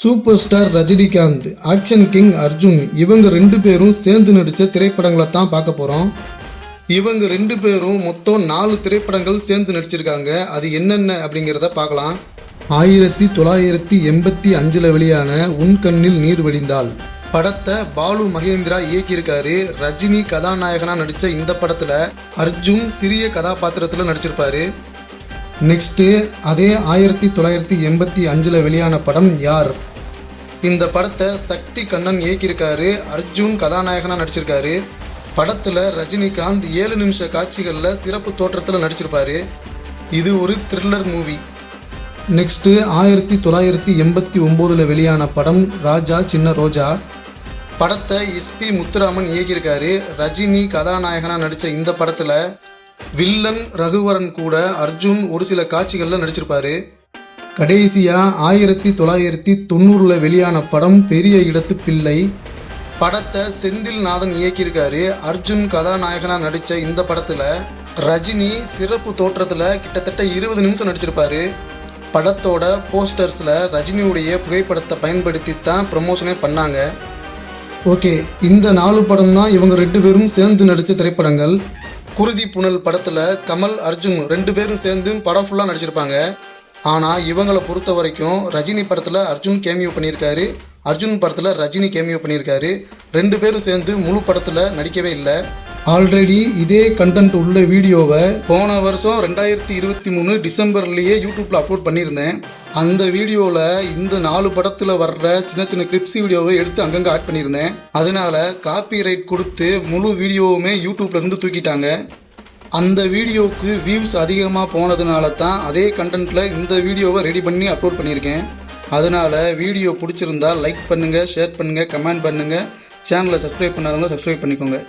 Super star Rajinikanth action king Arjun இவங்க ரெண்டு பேரும் சேர்ந்து நடித்த திரைப்படங்களை தான் பார்க்க போகிறோம் இவங்க ரெண்டு பேரும் மொத்தம் நாலு திரைப்படங்கள் சேர்ந்து நடிச்சிருக்காங்க. அது என்னென்ன அப்படிங்கிறத பார்க்கலாம். ஆயிரத்தி தொள்ளாயிரத்தி எண்பத்தி அஞ்சில் வெளியான உன் கண்ணில் நீர் வடிந்தால் படத்தை பாலு மகேந்திரா இயக்கியிருக்காரு. ரஜினி கதாநாயகனாக நடித்த இந்த படத்தில் அர்ஜுன் சிறிய கதாபாத்திரத்தில் நடிச்சிருப்பாரு. நெக்ஸ்ட்டு அதே ஆயிரத்தி தொள்ளாயிரத்தி எண்பத்தி அஞ்சில் வெளியான படம் யார்? இந்த படத்தை சக்தி கண்ணன் இயக்கியிருக்காரு அர்ஜுன் கதாநாயகனாக நடிச்சிருக்காரு. படத்தில் ரஜினிகாந்த் ஏழு நிமிஷ காட்சிகளில் சிறப்பு தோற்றத்தில் நடிச்சிருப்பாரு. இது ஒரு த்ரில்லர் மூவி நெக்ஸ்ட்டு ஆயிரத்தி தொள்ளாயிரத்தி எண்பத்தி ஒம்போதில் வெளியான படம் ராஜா சின்ன ரோஜா. படத்தை எஸ்பி முத்துராமன் இயக்கியிருக்காரு. ரஜினி கதாநாயகனாக நடித்த இந்த படத்தில் வில்லன் ரகுவரன் கூட அர்ஜுன் ஒரு சில காட்சிகளில் நடிச்சிருப்பாரு. கடைசியாக ஆயிரத்தி தொள்ளாயிரத்தி தொண்ணூறில் வெளியான படம் பெரிய இடத்து பிள்ளை படத்தை செந்தில் நாதன் இயக்கியிருக்காரு. அர்ஜுன் கதாநாயகனாக நடித்த இந்த படத்தில் ரஜினி சிறப்பு தோற்றத்தில் கிட்டத்தட்ட இருபது நிமிஷம் நடிச்சிருப்பாரு. படத்தோட போஸ்டர்ஸில் ரஜினியுடைய புகைப்படத்தை பயன்படுத்தி தான் ப்ரமோஷனே பண்ணாங்க. ஓகே இந்த நாலு படம் தான் இவங்க ரெண்டு பேரும் சேர்ந்து நடித்த திரைப்படங்கள். குருதி புனல் படத்தில் கமல் அர்ஜுன் ரெண்டு பேரும் சேர்ந்து படம் ஃபுல்லாக நடிச்சிருப்பாங்க. ஆனால் இவங்களை பொறுத்த வரைக்கும் ரஜினி படத்தில் அர்ஜுன் கேமியோ பண்ணியிருக்காரு. அர்ஜுன் படத்தில் ரஜினி கேமியோ பண்ணியிருக்காரு. ரெண்டு பேரும் சேர்ந்து முழு படத்தில் நடிக்கவே இல்லை. ஆல்ரெடி இதே கண்டென்ட் உள்ள வீடியோவை போன வருஷம் ரெண்டாயிரத்தி இருபத்தி மூணு டிசம்பர்லேயே யூடியூப்பில் அப்லோட் பண்ணியிருந்தேன். அந்த வீடியோவில் இந்த நாலு படத்தில் வர்ற சின்ன சின்ன கிளிப்ஸ் வீடியோவை எடுத்து அங்கங்கே ஆட் பண்ணியிருந்தேன். அதனால் காப்பி ரைட் கொடுத்து முழு வீடியோவுமே யூடியூப்லேருந்து தூக்கிட்டாங்க. அந்த வீடியோவுக்கு வியூஸ் அதிகமாக போனதுனால தான் அதே கண்டென்ட்டில் இந்த வீடியோவை ரெடி பண்ணி அப்லோட் பண்ணியிருக்கேன். அதனால் வீடியோ பிடிச்சிருந்தா லைக் பண்ணுங்கள் ஷேர் பண்ணுங்கள் கமெண்ட் பண்ணுங்கள் சேனலை சப்ஸ்கிரைப் பண்ணாதவங்க சப்ஸ்கிரைப் பண்ணிக்கோங்க.